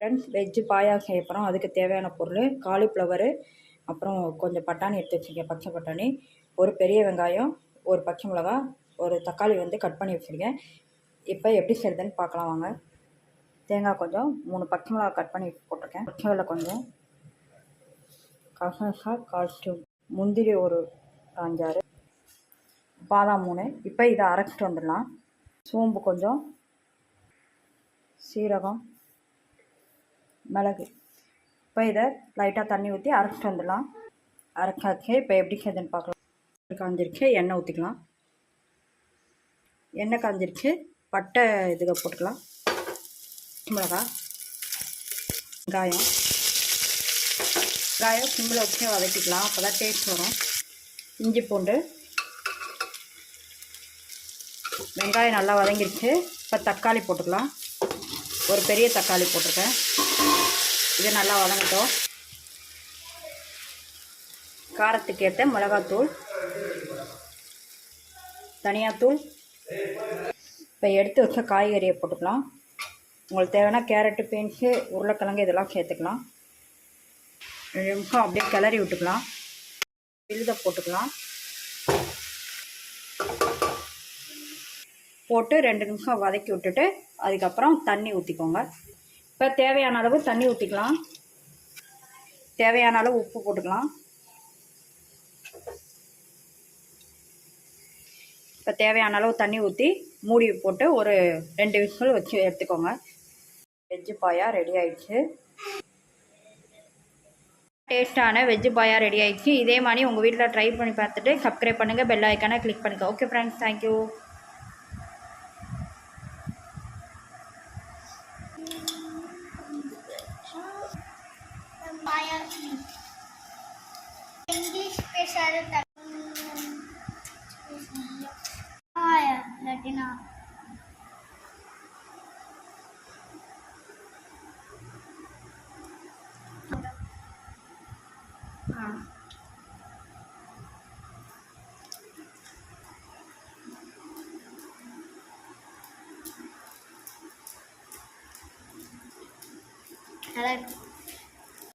Friends veg பாயா செய்ய போகிறோம் அதுக்கு தேவையான பொருள் காலிஃப்ளவரு அப்புறம் கொஞ்சம் பட்டாணி எடுத்து வச்சுருக்கேன் பச்சை பட்டாணி. ஒரு பெரிய வெங்காயம் ஒரு பச்சை மிளகா ஒரு தக்காளி வந்து கட் பண்ணி வச்சுருக்கேன். இப்போ எப்படி செய்யுதுன்னு பார்க்கலாம் வாங்க. தேங்காய் கொஞ்சம் மூணு பச்சை மிளகா கட் பண்ணி போட்டிருக்கேன். பச்சை வெள்ளை கொஞ்சம். கசகசா கால் முந்திரி ஒரு அஞ்சாறு. பாதாம் மூணு. இப்போ இதை அரைச்சிட்டு வந்துடலாம். சோம்பு கொஞ்சம். சீரகம். மிளகு. இப்போ இதை லைட்டாக தண்ணி ஊற்றி அரைச்சிட்டு வந்துடலாம். அரைச்சாச்சு இப்போ எப்படி செய்யுதுன்னு பார்க்கலாம். காஞ்சிருக்கு. எண்ணெய் ஊற்றிக்கலாம் எண்ணெய் காஞ்சிருக்கு. பட்டை இதுக போட்டுக்கலாம். மிளகா. வெங்காயம். வெங்காயம் சிம்மில் வச்சு வதக்கிக்கலாம். அப்போ தான் டேஸ்ட் வரும். இஞ்சி பூண்டு. வெங்காயம் நல்லா வதங்கிருச்சு. இப்போ தக்காளி போட்டுக்கலாம். ஒரு பெரிய தக்காளி போட்டிருக்கேன். இது நல்லா வதங்கட்டும். காரத்துக்கு ஏற்ற மிளகாத்தூள் தனியாத்தூள். இப்போ எடுத்து வச்ச காய்கறியை போட்டுக்கலாம். உங்களுக்கு தேவைன்னா கேரட்டு பீன்ஸு உருளைக்கிழங்கு இதெல்லாம் சேர்த்துக்கலாம். ரெண்டு நிமிஷம் அப்படியே கிளறி விட்டுக்கலாம். விழுத போட்டுக்கலாம். போட்டு ரெண்டு நிமிஷம் வதக்கி விட்டுட்டு அதுக்கப்புறம் தண்ணி ஊற்றிக்கோங்க இப்போ தேவையான அளவு தண்ணி ஊற்றிக்கலாம் தேவையான அளவு உப்பு போட்டுக்கலாம். இப்போ தேவையான அளவு தண்ணி ஊற்றி மூடி போட்டு ஒரு ரெண்டு விசில் வச்சு எடுத்துக்கோங்க. வெஜ்ஜு பாயா ரெடி ஆயிடுச்சு. டேஸ்ட்டான வெஜ்ஜு பாயா ரெடி ஆயிடுச்சு. இதே மாதிரி உங்கள் வீட்டில் ட்ரை பண்ணி பார்த்துட்டு சப்ஸ்கிரைப் பண்ணுங்கள் பெல் ஐக்கானை கிளிக் பண்ணுங்கள் ஓகே ஃப்ரெண்ட்ஸ் தேங்க்யூ इंग्लिश पे सारे आया लटिना हाँ Hello.